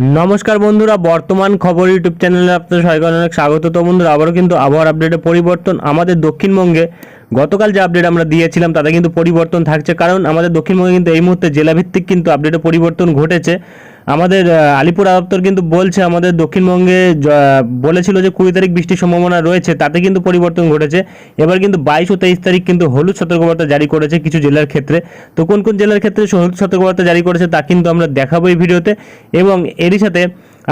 নমস্কার বন্ধুরা, বর্তমান খবর ইউটিউব চ্যানেলে আপনাদের সবাইকে অনেক স্বাগত। তো বন্ধুরা, আবারও কিন্তু আবহাওয়ার আপডেটে পরিবর্তন আমাদের দক্ষিণবঙ্গে। গতকাল যে আপডেট আমরা দিয়েছিলাম, তাতে কিন্তু পরিবর্তন থাকছে। কারণ আমাদের দক্ষিণবঙ্গে কিন্তু এই মুহূর্তে জেলাভিত্তিক কিন্তু আপডেটে পরিবর্তন ঘটেছে। আমাদের আলিপুর আদপ্তর কিন্তু বলছে, আমাদের দক্ষিণবঙ্গে বলেছিল যে কুড়ি তারিখ বৃষ্টির সম্ভাবনা রয়েছে, তাতে কিন্তু পরিবর্তন ঘটেছে। এবার কিন্তু বাইশ ও তেইশ তারিখ কিন্তু হলুদ সতর্কবার্তা জারি করেছে কিছু জেলার ক্ষেত্রে। তো কোন কোন জেলার ক্ষেত্রে হলুদ সতর্কবার্তা জারি করেছে তা কিন্তু আমরা দেখাবো এই ভিডিওতে। এবং এরই সাথে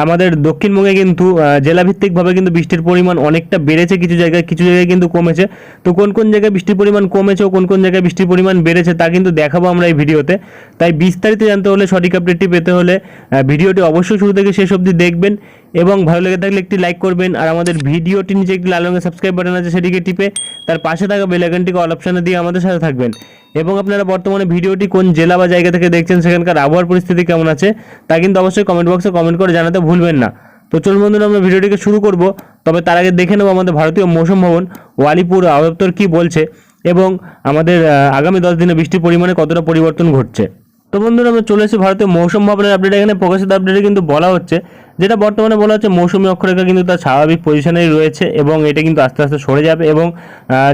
আমাদের দক্ষিণবঙ্গে কিন্তু জেলাভিত্তিকভাবে কিন্তু বৃষ্টির পরিমাণ অনেকটা বেড়েছে কিছু জায়গায় কিছু জায়গায় কিন্তু কমেছে। তো কোন কোন জায়গায় বৃষ্টির পরিমাণ কমেছে ও কোন কোন জায়গায় বৃষ্টির পরিমাণ বেড়েছে তা কিন্তু দেখাবো আমরা এই ভিডিওতে। তাই বিস্তারিত জানতে হলে সঠিক আপডেটটি পেতে হলে ভিডিওটি অবশ্যই শুরু থেকে শেষ অবধি দেখবেন। এবং ভালো লেগে থাকলে একটি লাইক করবেন। আর আমাদের ভিডিওটি নিচে একটি লাল রঙের সাবস্ক্রাইব বাটন আছে, সেটিকে টিপে তার পাশে থাকা বেল আইকনটিকে অল অপশনে দিয়ে আমাদের সাথে থাকবেন। এবং আপনারা বর্তমানে ভিডিওটি কোন জেলা বা জায়গা থেকে দেখছেন, সেখানকার আবহাওয়ার পরিস্থিতি কেমন আছে, তা কিন্তু অবশ্যই কমেন্ট বক্সে কমেন্ট করে জানাতে ভুলবেন না। তো চলুন বন্ধুরা, আমরা ভিডিওটিকে শুরু করব। তবে তার আগে দেখে নেব আমাদের ভারতীয় মৌসুম ভবন, ওয়ালিপুর আবহাওয়া কি বলছে এবং আমাদের আগামী দশ দিনে বৃষ্টির পরিমাণে কতটা পরিবর্তন ঘটছে। তো বন্ধুরা, আমরা চলে এসেছি ভারতীয় মৌসুম ভবনের আপডেট এখানে প্রকাশিত আপডেটে কিন্তু বলা হচ্ছে যেটা বর্তমানে বলা হচ্ছে মৌসুমী অক্ষরেখা কিন্তু তার স্বাভাবিক পজিশনেই রয়েছে এবং এটা কিন্তু আস্তে আস্তে সরে যাবে এবং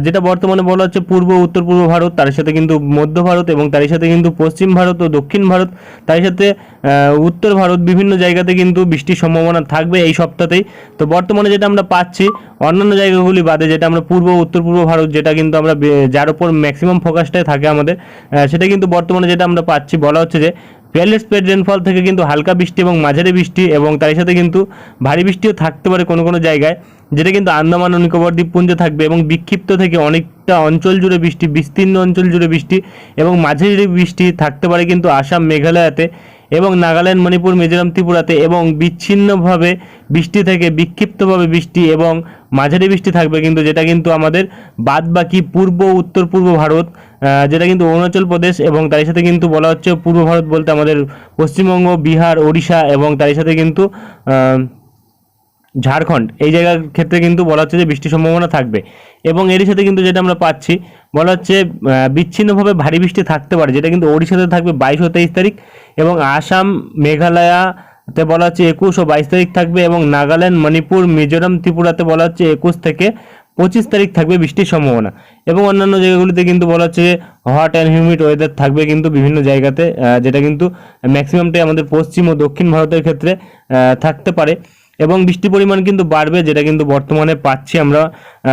যেটা বর্তমানে বলা হচ্ছে পূর্ব, উত্তর পূর্ব ভারত, তার সাথে কিন্তু মধ্য ভারত এবং তার সাথে কিন্তু পশ্চিম ভারত ও দক্ষিণ ভারত তার সাথে উত্তর ভারত বিভিন্ন জায়গাতে কিন্তু বৃষ্টির সম্ভাবনা থাকবে এই সপ্তাহতেই। তো বর্তমানে যেটা আমরা পাচ্ছি, অন্যান্য জায়গাগুলি বাদে যেটা আমরা পূর্ব, উত্তর পূর্ব ভারত যেটা কিন্তু আমরা যার উপর ম্যাক্সিমাম ফোকাসটাই থাকে আমাদের সেটা কিন্তু বর্তমানে যেটা আমরা পাচ্ছি, বলা হচ্ছে যে ফেয়ারলেস স্প্রেড রেনফল থেকে কিন্তু হালকা বৃষ্টি এবং মাঝারি বৃষ্টি এবং তার সাথে কিন্তু ভারী বৃষ্টিও থাকতে পারে কোনো কোনো জায়গায়, যেটা কিন্তু আন্দামান ও নিকোবর দ্বীপপুঞ্জে থাকবে এবং বিক্ষিপ্ত থেকে অনেকটা অঞ্চল জুড়ে বৃষ্টি, বিস্তীর্ণ অঞ্চল জুড়ে বৃষ্টি এবং মাঝারি বৃষ্টি থাকতে পারে কিন্তু আসাম, মেঘালয়াতে। এবং নাগাল্যান্ড, মণিপুর, মিজোরাম, ত্রিপুরাতে এবং বিচ্ছিন্নভাবে বৃষ্টি থেকে বিক্ষিপ্তভাবে বৃষ্টি এবং মাঝারি বৃষ্টি থাকবে কিন্তু যেটা কিন্তু আমাদের বাদ বাকি পূর্ব, উত্তর, পূর্ব ভারত যেটা কিন্তু অরুণাচল প্রদেশ এবং তার সাথে কিন্তু বলা হচ্ছে পূর্ব ভারত বলতে আমাদের পশ্চিমবঙ্গ, বিহার, ওড়িশা এবং তার সাথে কিন্তু ঝাড়খণ্ড, এই জায়গার ক্ষেত্রে কিন্তু বলা হচ্ছে যে বৃষ্টির সম্ভাবনা থাকবে। এবং এরই সাথে কিন্তু যেটা আমরা পাচ্ছি, বলা হচ্ছে বিচ্ছিন্নভাবে ভারী বৃষ্টি থাকতে পারে, যেটা কিন্তু ওড়িশাতে থাকবে বাইশ ও তেইশ তারিখ এবং আসাম মেঘালয়াতে বলা হচ্ছে একুশ ও বাইশ তারিখ থাকবে এবং নাগাল্যান্ড, মণিপুর, মিজোরাম, ত্রিপুরাতে বলা হচ্ছে একুশ থেকে পঁচিশ তারিখ থাকবে বৃষ্টির সম্ভাবনা। এবং অন্যান্য জায়গাগুলিতে কিন্তু বলা হচ্ছে যে হট অ্যান্ড হিউমিড ওয়েদার থাকবে কিন্তু বিভিন্ন জায়গাতে যেটা কিন্তু ম্যাক্সিমামটাই আমাদের পশ্চিম ও দক্ষিণ ভারতের ক্ষেত্রে থাকতে পারে। এবং বৃষ্টির পরিমাণ কিন্তু বাড়বে, যেটা কিন্তু বর্তমানে পাচ্ছি আমরা।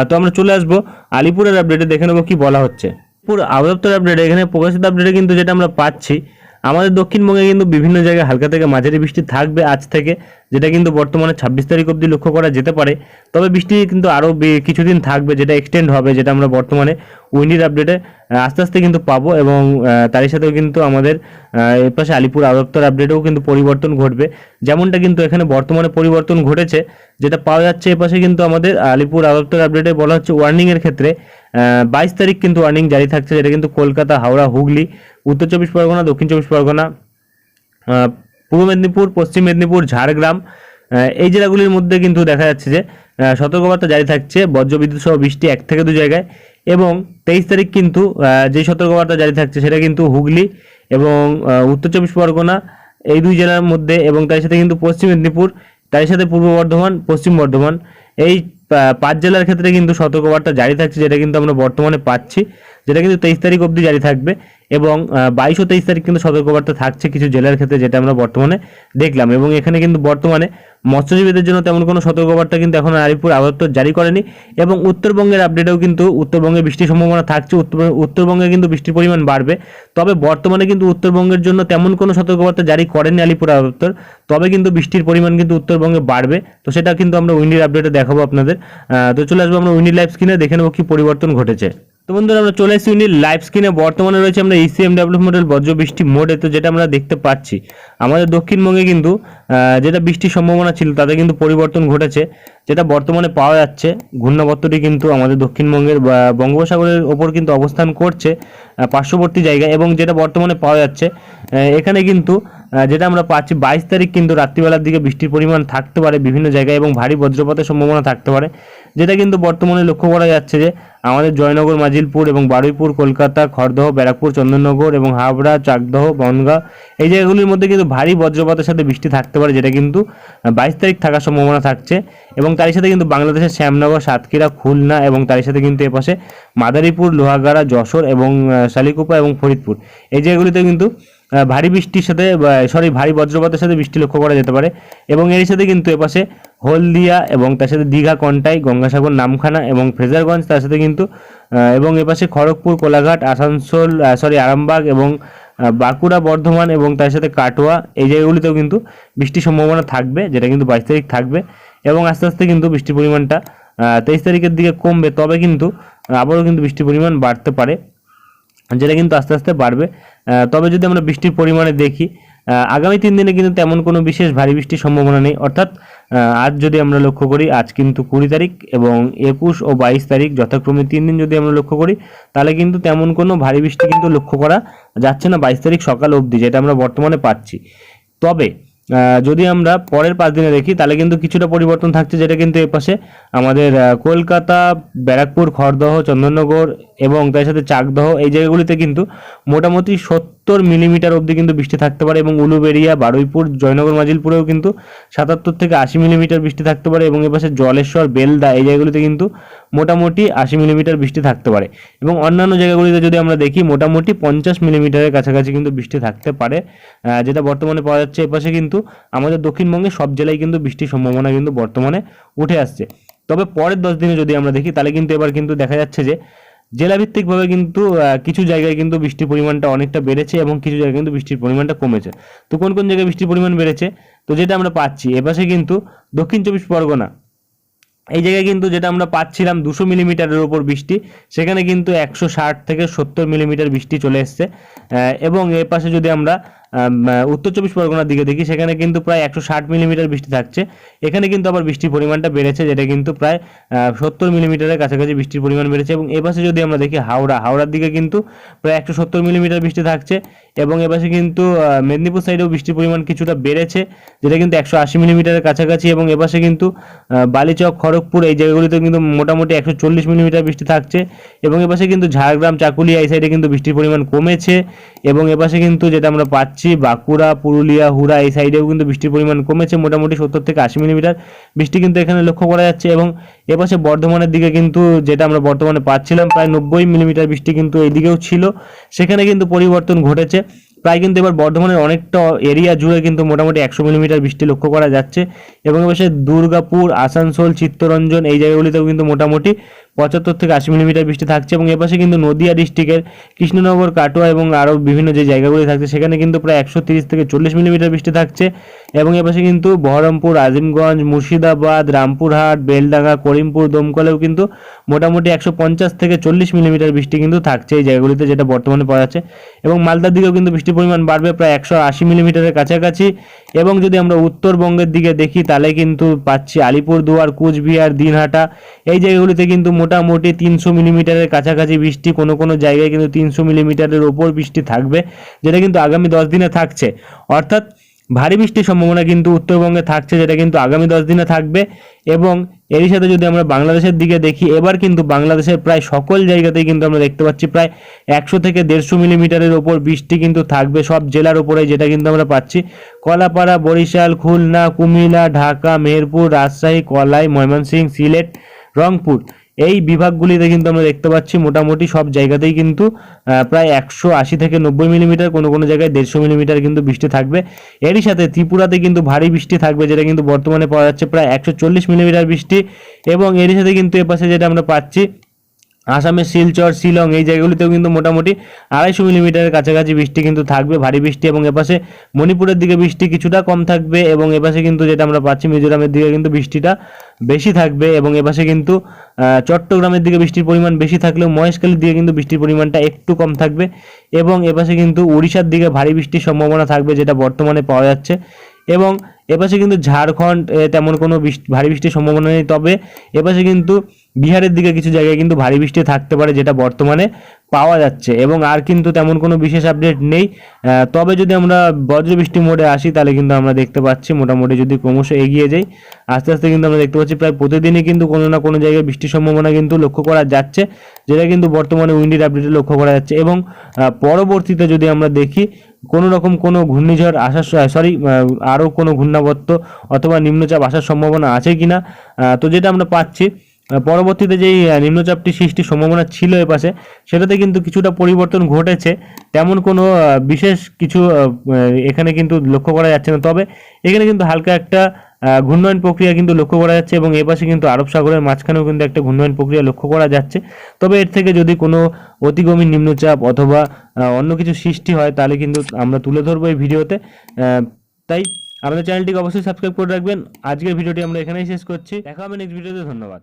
তো আমরা চলে আসব আলিপুরের আপডেটে দেখে নেব কি বলা হচ্ছে। আলিপুর আবদপ্তর আপডেটে এখানে প্রকাশিত আপডেটে কিন্তু যেটা আমরা পাচ্ছি, আমাদের দক্ষিণবঙ্গে কিন্তু বিভিন্ন জায়গায় হালকা থেকে মাঝারি বৃষ্টি থাকবে আজ থেকে, যেটা কিন্তু বর্তমানে ছাব্বিশ তারিখ অবধি লক্ষ্য করা যেতে পারে। তবে বৃষ্টি কিন্তু আরও কিছুদিন থাকবে, যেটা এক্সটেন্ড হবে, যেটা আমরা বর্তমানে উইন্ডির আপডেটে আস্তে আস্তে কিন্তু পাবো এবং তারই সাথেও কিন্তু আমাদের এর পাশে আলিপুর আদপ্তর আপডেটেও কিন্তু পরিবর্তন ঘটবে। যেমনটা কিন্তু এখানে বর্তমানে পরিবর্তন ঘটেছে, যেটা পাওয়া যাচ্ছে এ পাশে কিন্তু আমাদের আলিপুর আদপ্তর আপডেটে বলা হচ্ছে ওয়ার্নিংয়ের ক্ষেত্রে বাইশ তারিখ কিন্তু ওয়ার্নিং জারি থাকছে, যেটা কিন্তু কলকাতা, হাওড়া, হুগলি, উত্তর চব্বিশ পরগনা, দক্ষিণ চব্বিশ পরগনা পূর্ব মেদিনীপুর, পশ্চিম মেদিনীপুর, ঝাড়গ্রাম এই জেলাগুলির মধ্যে কিন্তু দেখা যাচ্ছে যে সতর্কবার্তা জারি থাকছে বজ্রবিদ্যুৎ সহ বৃষ্টি এক থেকে দু জায়গায় এবং তেইশ তারিখ কিন্তু যে সতর্কবার্তা জারি থাকছে সেটা কিন্তু হুগলি এবং উত্তর চব্বিশ পরগনা এই দুই জেলার মধ্যে এবং তার সাথে কিন্তু পশ্চিম মেদিনীপুর, তার সাথে পূর্ব বর্ধমান, পশ্চিম বর্ধমান। এই পাঁচ জেলার ক্ষেত্রে কিন্তু সতর্কবার্তা জারি থাকছে, যেটা কিন্তু আমরা বর্তমানে পাচ্ছি, যেটা কিন্তু তেইশ তারিখ অবধি জারি থাকবে এবং বাইশ ও তেইশ তারিখ কিন্তু সতর্কবার্তা থাকছে কিছু জেলার ক্ষেত্রে, যেটা আমরা বর্তমানে দেখলাম এবং এখানে কিন্তু বর্তমানে মৎস্যজীবীদের জন্য তেমন কোনো সতর্কবার্তা কিন্তু এখন আলিপুর আবহাওয়া জারি করেনি এবং উত্তরবঙ্গের আপডেটেও কিন্তু উত্তরবঙ্গে বৃষ্টির সম্ভাবনা থাকছে, উত্তর উত্তরবঙ্গে কিন্তু বৃষ্টির পরিমাণ বাড়বে। তবে বর্তমানে কিন্তু উত্তরবঙ্গের জন্য তেমন কোনো সতর্কবার্তা জারি করেনি আলিপুর আবহাওয়া তবে কিন্তু বৃষ্টির পরিমাণ কিন্তু উত্তরবঙ্গে বাড়বে। তো সেটা কিন্তু আমরা উইন্ডির আপডেটে দেখাবো আপনাদের। তো চলে আসব আমরা উইন্ডির লাইভ স্ক্রিনে দেখে নেব কি পরিবর্তন ঘটেছে। তো বন্ধুরা, আমরা চলে এসেছি উইন্ডির লাইভ স্ক্রিনে বর্তমানে রয়েছে আমরা ইসিএম ডেভেলপ মডেল বজ্র বৃষ্টি মোডে তো যেটা আমরা দেখতে পাচ্ছি, আমাদের দক্ষিণবঙ্গে কিন্তু যেটা বৃষ্টির সম্ভাবনা ছিল, তাতে কিন্তু পরিবর্তন ঘটেছে। যেটা বর্তমানে পাওয়া যাচ্ছে, ঘূর্ণাবর্তটি কিন্তু আমাদের দক্ষিণবঙ্গের বঙ্গোপসাগরের ওপর কিন্তু অবস্থান করছে পার্শ্ববর্তী জায়গায়। এবং যেটা বর্তমানে পাওয়া যাচ্ছে এখানে কিন্তু যেটা আমরা পাচ্ছি বাইশ তারিখ কিন্তু রাত্রিবেলার দিকে বৃষ্টির পরিমাণ থাকতে পারে বিভিন্ন জায়গায় এবং ভারী বজ্রপাতের সম্ভাবনা থাকতে পারে। যেটা কিন্তু বর্তমানে লক্ষ্য করা যাচ্ছে যে আমাদের জয়নগর, মাজিলপুর এবং বারুইপুর, কলকাতা, খড়দহ, ব্যারাকপুর, চন্দননগর এবং হাবড়া চাকদহ, বনগাঁ এই জায়গাগুলির মধ্যে কিন্তু ভারী বজ্রপাতের সাথে বৃষ্টি থাকতে পারে, যেটা কিন্তু বাইশ তারিখ থাকার সম্ভাবনা থাকছে এবং তারই সাথে কিন্তু বাংলাদেশের শ্যামনগর, সাতক্ষীরা, খুলনা এবং তারই সাথে কিন্তু এপাশে মাদারীপুর, লোহাগাড়া, যশোর এবং শালিকুপা এবং ফরিদপুর। এই জায়গাগুলিতে কিন্তু ভারী বৃষ্টির সাথে সরি ভারী বজ্রপাতের সাথে বৃষ্টি লক্ষ্য করা যেতে পারে। এবং এর সাথে কিন্তু এপাশে হলদিয়া এবং তার সাথে দীঘা, কন্টাই, গঙ্গাসাগর, নামখানা এবং ফ্রেজারগঞ্জ, তার সাথে কিন্তু এবং এপাশে খড়গপুর, কোলাঘাট, আসানসোল সরি আরামবাগ এবং বাঁকুড়া, বর্ধমান এবং তার সাথে কাটোয়া, এই জায়গাগুলিতেও কিন্তু বৃষ্টির সম্ভাবনা থাকবে, যেটা কিন্তু বাইশ তারিখ থাকবে। এবং আস্তে আস্তে কিন্তু বৃষ্টির পরিমাণটা তেইশ তারিখের দিকে কমবে, তবে কিন্তু, আবারও কিন্তু বৃষ্টির পরিমাণ বাড়তে পারে। যেটা কিন্তু আস্তে আস্তে বাড়বে। তবে যদি আমরা বৃষ্টির পরিমাণে দেখি আগামী তিন দিনে কিন্তু তেমন কোনো বিশেষ ভারী বৃষ্টির সম্ভাবনা নেই। অর্থাৎ আজ যদি আমরা লক্ষ্য করি, আজ কিন্তু কুড়ি তারিখ এবং একুশ ও বাইশ তারিখ যথাক্রমে তিন দিন যদি আমরা লক্ষ্য করি, তাহলে কিন্তু তেমন কোনো ভারী বৃষ্টি কিন্তু লক্ষ্য করা যাচ্ছে না বাইশ তারিখ সকাল অবধি, যেটা আমরা বর্তমানে পাচ্ছি। তবে যদি আমরা পরের পাঁচ দিনে দেখি, তাহলে কিন্তু কিছুটা পরিবর্তন থাকছে যেটা কিন্তু এপাশে আমাদের কলকাতা, ব্যারাকপুর, খড়দহ, চন্দননগর এবং তার সাথে চাকদহ, এই জায়গাগুলিতে কিন্তু মোটামুটি সত্তর মিলিমিটার অবধি কিন্তু বৃষ্টি থাকতে পারে এবং উলুবেড়িয়া, বারুইপুর, জয়নগর, মাজিলপুরেও কিন্তু সাতাত্তর থেকে আশি মিলিমিটার বৃষ্টি থাকতে পারে এবং এপাশে জলেশ্বর, বেলদা এই জায়গাগুলিতে কিন্তু মোটামুটি আশি মিলিমিটার বৃষ্টি থাকতে পারে। এবং অন্যান্য জায়গাগুলিতে যদি আমরা দেখি, মোটামুটি পঞ্চাশ মিলিমিটারের কাছাকাছি কিন্তু বৃষ্টি থাকতে পারে। যেটা বর্তমানে পাওয়া যাচ্ছে, এপাশে কিন্তু আমাদের দক্ষিণবঙ্গে সব জেলায় কিন্তু বৃষ্টির সম্ভাবনা কিন্তু বর্তমানে উঠে আসছে। তবে পরের দশ দিনে যদি আমরা দেখি, তাহলে কিন্তু এবার কিন্তু দেখা যাচ্ছে যে, জেলাভিত্তিকভাবে কিন্তু কিছু জায়গায় কিন্তু বৃষ্টির পরিমাণটা অনেকটা বেড়েছে এবং কিছু জায়গায় কিন্তু বৃষ্টির পরিমাণটা কমেছে। তো কোন কোন জায়গায় বৃষ্টির পরিমাণ বেড়েছে? তো যেটা আমরা পাচ্ছি, এপাশে কিন্তু দক্ষিণ চব্বিশ পরগনা এই জায়গায় কিন্তু যেটা আমরা পাচ্ছিলাম দুশো মিলিমিটারের ওপর বৃষ্টি, সেখানে কিন্তু একশো ষাট থেকে সত্তর মিলিমিটার বৃষ্টি চলে এসছে। এবং এর পাশে যদি আমরা উত্তর চব্বিশ পরগনার দিকে দেখি, সেখানে কিন্তু প্রায় একশো ষাট মিলিমিটার বৃষ্টি থাকছে। এখানে কিন্তু আবার বৃষ্টির পরিমাণটা বেড়েছে, যেটা কিন্তু প্রায় সত্তর মিলিমিটারের কাছাকাছি বৃষ্টির পরিমাণ বেড়েছে। এবং এ পাশে যদি আমরা দেখি হাওড়া, হাওড়ার দিকে কিন্তু প্রায় একশো সত্তর মিলিমিটার বৃষ্টি থাকছে। এবং এ পাশে কিন্তু মেদিনীপুর সাইডেও বৃষ্টির পরিমাণ কিছুটা বেড়েছে, যেটা কিন্তু একশো আশি মিলিমিটারের কাছাকাছি। এবং এ পাশে কিন্তু বালিচক, খড়গপুর এই জায়গাগুলিতে কিন্তু মোটামুটি একশো চল্লিশ মিলিমিটার বৃষ্টি থাকছে। এবং এ পাশে কিন্তু ঝাড়গ্রাম, চাকুলিয়া এই সাইডে কিন্তু বৃষ্টির পরিমাণ কমেছে। এবং এ পাশে কিন্তু যেটা আমরা পাচ্ছি বাঁকুড়া, পুরুলিয়া, হুড়া, এই সাইডেও কিন্তু বৃষ্টির পরিমাণ কমেছে, মোটামুটি সত্তর থেকে আশি মিলিমিটার বৃষ্টি কিন্তু এখানে লক্ষ্য করা যাচ্ছে এবং এপাশে বর্ধমানের দিকে কিন্তু যেটা আমরা বর্তমানে পাচ্ছিলাম, প্রায় নব্বই মিলিমিটার বৃষ্টি কিন্তু এইদিকেও ছিল। সেখানে কিন্তু পরিবর্তন ঘটেছে। প্রায় কিন্তু এবার বর্ধমানের অনেকটা এরিয়া জুড়ে কিন্তু মোটামুটি একশো মিলিমিটার বৃষ্টি লক্ষ্য করা যাচ্ছে। এবং এপাশে দুর্গাপুর, আসানসোল, চিত্তরঞ্জন এই জায়গাগুলিতেও কিন্তু মোটামুটি পঁচাত্তর থেকে আশি মিলিমিটার বৃষ্টি থাকছে এবং এপাশে কিন্তু নদিয়া ডিস্ট্রিক্টের কৃষ্ণনগর, কাটোয়া এবং আরও বিভিন্ন যে জায়গাগুলি থাকছে, সেখানে কিন্তু প্রায় একশো তিরিশ থেকে চল্লিশ মিলিমিটার বৃষ্টি থাকছে এবং এপাশে কিন্তু বহরমপুর, আজিমগঞ্জ, মুর্শিদাবাদ, রামপুরহাট, বেলডাঙ্গা, করিমপুর, দমকলেও কিন্তু মোটামুটি একশো পঞ্চাশ থেকে চল্লিশ মিলিমিটার বৃষ্টি কিন্তু থাকছে এই জায়গাগুলিতে যেটা বর্তমানে পাওয়া যাচ্ছে এবং মালদার দিকেও কিন্তু বৃষ্টির পরিমাণ বাড়বে প্রায় একশো আশি মিলিমিটারের কাছাকাছি এবং যদি আমরা উত্তরবঙ্গের দিকে দেখি তাহলে কিন্তু পাচ্ছি আলিপুরদুয়ার, কুচবিহার, দিনহাটা এই জায়গাগুলিতে কিন্তু মোটামুটি তিনশো মিলিমিটারের কাছাকাছি বৃষ্টি, কোনো কোনো জায়গায় কিন্তু তিনশো মিলিমিটারের ওপর বৃষ্টি থাকবে, যেটা কিন্তু আগামী দশ দিনে থাকছে। অর্থাৎ ভারী বৃষ্টির সম্ভাবনা কিন্তু উত্তরবঙ্গে থাকছে, যেটা কিন্তু আগামী দশ দিনে থাকবে। এবং এরই সাথে যদি আমরা বাংলাদেশের দিকে দেখি, এবার কিন্তু বাংলাদেশের প্রায় সকল জায়গাতেই কিন্তু আমরা দেখতে পাচ্ছি প্রায় একশো থেকে দেড়শো মিলিমিটারের ওপর বৃষ্টি কিন্তু থাকবে সব জেলার ওপরে, যেটা কিন্তু আমরা পাচ্ছি। কলাপাড়া, বরিশাল, খুলনা, কুমিল্লা, ঢাকা, মেহেরপুর, রাজশাহী, কলাই, ময়মনসিংহ, সিলেট, রংপুর। এই বিভাগগুলিতে কিন্তু আমরা দেখতে পাচ্ছি মোটামুটি সব জায়গাতেই কিন্তু প্রায় একশো আশি থেকে নব্বই মিলিমিটার কোনো কোনো জায়গায় দেড়শো মিলিমিটার কিন্তু বৃষ্টি থাকবে। এরই সাথে ত্রিপুরাতে কিন্তু ভারী বৃষ্টি থাকবে, যেটা কিন্তু বর্তমানে পাওয়া যাচ্ছে প্রায় একশো চল্লিশ মিলিমিটার বৃষ্টি। এবং এরই সাথে কিন্তু এপাশে যেটা আমরা পাচ্ছি আসামের শিলচর, শিলং এই জায়গাগুলিতেও কিন্তু মোটামুটি আড়াইশো মিলিমিটারের কাছাকাছি বৃষ্টি কিন্তু থাকবে, ভারী বৃষ্টি এবং এপাশে মণিপুরের দিকে বৃষ্টি কিছুটা কম থাকবে এবং এপাশে কিন্তু যেটা আমরা পাচ্ছি মিজোরামের দিকে কিন্তু বৃষ্টিটা বেশি থাকবে এবং এপাশে কিন্তু চট্টগ্রামের দিকে বৃষ্টির পরিমাণ বেশি থাকলেও মহেশখালীর দিকে কিন্তু বৃষ্টির পরিমাণটা একটু কম থাকবে এবং এপাশে কিন্তু উড়িষ্যার দিকে ভারী বৃষ্টির সম্ভাবনা থাকবে যেটা বর্তমানে পাওয়া যাচ্ছে এবং এপাশে কিন্তু ঝাড়খণ্ড তেমন কোনো বৃষ্টি, ভারী বৃষ্টির সম্ভাবনা নেই, তবে এপাশে কিন্তু বিহারের দিকে কিছু জায়গায় কিন্তু ভারী বৃষ্টি থাকতে পারে যেটা বর্তমানে পাওয়া যাচ্ছে এবং আর কিন্তু তেমন কোনো বিশেষ আপডেট নেই। তবে যদি আমরা বজ্রবৃষ্টি মোডে আসি, তাহলে কিন্তু আমরা দেখতে পাচ্ছি মোটামুটি যদি ক্রমশ এগিয়ে যাই, আস্তে আস্তে কিন্তু আমরা দেখতে পাচ্ছি প্রায় প্রতিদিনই কিন্তু কোনো না কোনো জায়গায় বৃষ্টির সম্ভাবনা কিন্তু লক্ষ্য করা যাচ্ছে, যেটা কিন্তু বর্তমানে উইন্ডির আপডেটে লক্ষ্য করা যাচ্ছে এবং পরবর্তীতে যদি আমরা দেখি, কোনো রকম কোনো ঘূর্ণিঝড় আসার সরি আরও কোনো ঘূর্ণাবর্ত অথবা নিম্নচাপ আসার সম্ভাবনা আছে কিনা তো যেটা আমরা পাচ্ছি পরবর্তীতে যেই নিম্নচাপটি সৃষ্টির সম্ভাবনা ছিল এ পাশে, সেটাতে কিন্তু কিছুটা পরিবর্তন ঘটেছে। তেমন কোনো বিশেষ কিছু এখানে কিন্তু লক্ষ্য করা যাচ্ছে না। তবে এখানে কিন্তু হালকা একটা ঘূর্ণয়ন প্রক্রিয়া কিন্তু লক্ষ্য করা যাচ্ছে এবং এ পাশে কিন্তু আরব সাগরের মাঝখানেও কিন্তু একটা ঘূর্ণয়ন প্রক্রিয়া লক্ষ্য করা যাচ্ছে। তবে এর থেকে যদি কোনো অতিগমী নিম্নচাপ অথবা অন্য কিছু সৃষ্টি হয়, তাহলে কিন্তু আমরা তুলে ধরবো এই ভিডিওতে। তাই আমাদের চ্যানেলটিকে অবশ্যই সাবস্ক্রাইব করে রাখবেন। আজকের ভিডিওটি আমরা এখানেই শেষ করছি। দেখা হবে নেক্সট ভিডিওতে। ধন্যবাদ।